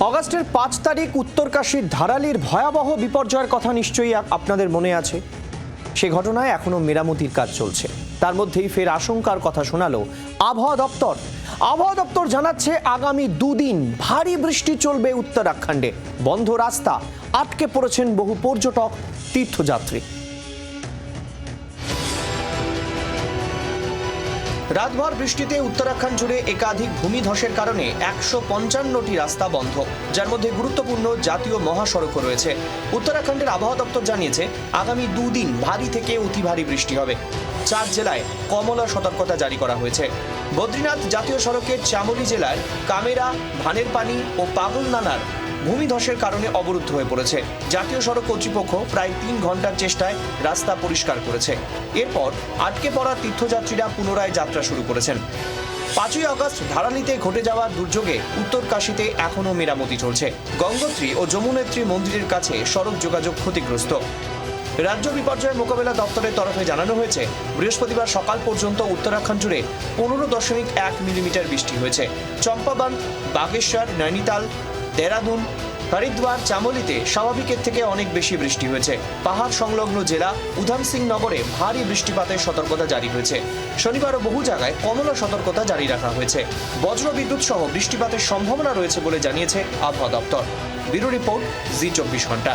অগাস্টের পাঁচ তারিখ উত্তরকাশীর ধারালির ভয়াবহ বিপর্যয়ের কথা নিশ্চয়ই আপনাদের মনে আছে। সে ঘটনায় এখনও মেরামতির কাজ চলছে। তার মধ্যেই ফের আশঙ্কার কথা শোনালো আবহাওয়া দপ্তর। আবহাওয়া দপ্তর জানাচ্ছে আগামী দুদিন ভারী বৃষ্টি চলবে উত্তরাখণ্ডে। বন্ধ রাস্তা, আটকে পড়েছেন বহু পর্যটক, তীর্থযাত্রী। রাতভর বৃষ্টিতে উত্তরাখণ্ড জুড়ে একাধিক ভূমিধসের কারণে একশো পঞ্চান্নটি রাস্তা বন্ধ, যার মধ্যে গুরুত্বপূর্ণ জাতীয় মহাসড়কও রয়েছে। উত্তরাখণ্ডের আবহাওয়া দপ্তর জানিয়েছে, আগামী দুদিন ভারী থেকে অতি ভারী বৃষ্টি হবে। চার জেলায় কমলা সতর্কতা জারি করা হয়েছে। বদ্রীনাথ জাতীয় সড়কের চামলি জেলার কামেরা ধানের পানি ও পাগল নানার ভূমিধসের কারণে অবরুদ্ধ হয়ে পড়েছে। জাতীয় সড়ক কর্তৃপক্ষ প্রায় তিন ঘণ্টার চেষ্টায় রাস্তা পরিষ্কার করেছে। এরপর আটকে পড়া তীর্থযাত্রীরা পুনরায় যাত্রা শুরু করেছেন। পাঁচই আগস্ট ধারালিতে ঘটে যাওয়া দুর্যোগে উত্তর কাশীতে এখনও মেরামতি চলছে। গঙ্গোত্রী ও যমুনেত্রী মন্দিরের কাছে সড়ক যোগাযোগ ক্ষতিগ্রস্ত। রাজ্য বিপর্যয় মোকাবেলা দপ্তরের তরফে জানানো হয়েছে, বৃহস্পতিবার সকাল পর্যন্ত উত্তরাখণ্ড জুড়ে পনেরো দশমিক এক মিলিমিটার বৃষ্টি হয়েছে। চম্পাবান, বাগেশ্বর, নৈনিতাল, দেরাদুন, হরিদ্বার, চামলিতে স্বাভাবিকের থেকে অনেক বেশি বৃষ্টি হয়েছে। পাহাড় সংলগ্ন জেলা উধাম সিং নগরে ভারী বৃষ্টিপাতের সতর্কতা জারি হয়েছে। শনিবারও বহু জায়গায় কমলা সতর্কতা জারি রাখা হয়েছে। বজ্র বিদ্যুৎ সহ বৃষ্টিপাতের সম্ভাবনা রয়েছে বলে জানিয়েছে আবহাওয়া দপ্তর। ব্যুরো রিপোর্ট, জি চব্বিশ ঘণ্টা।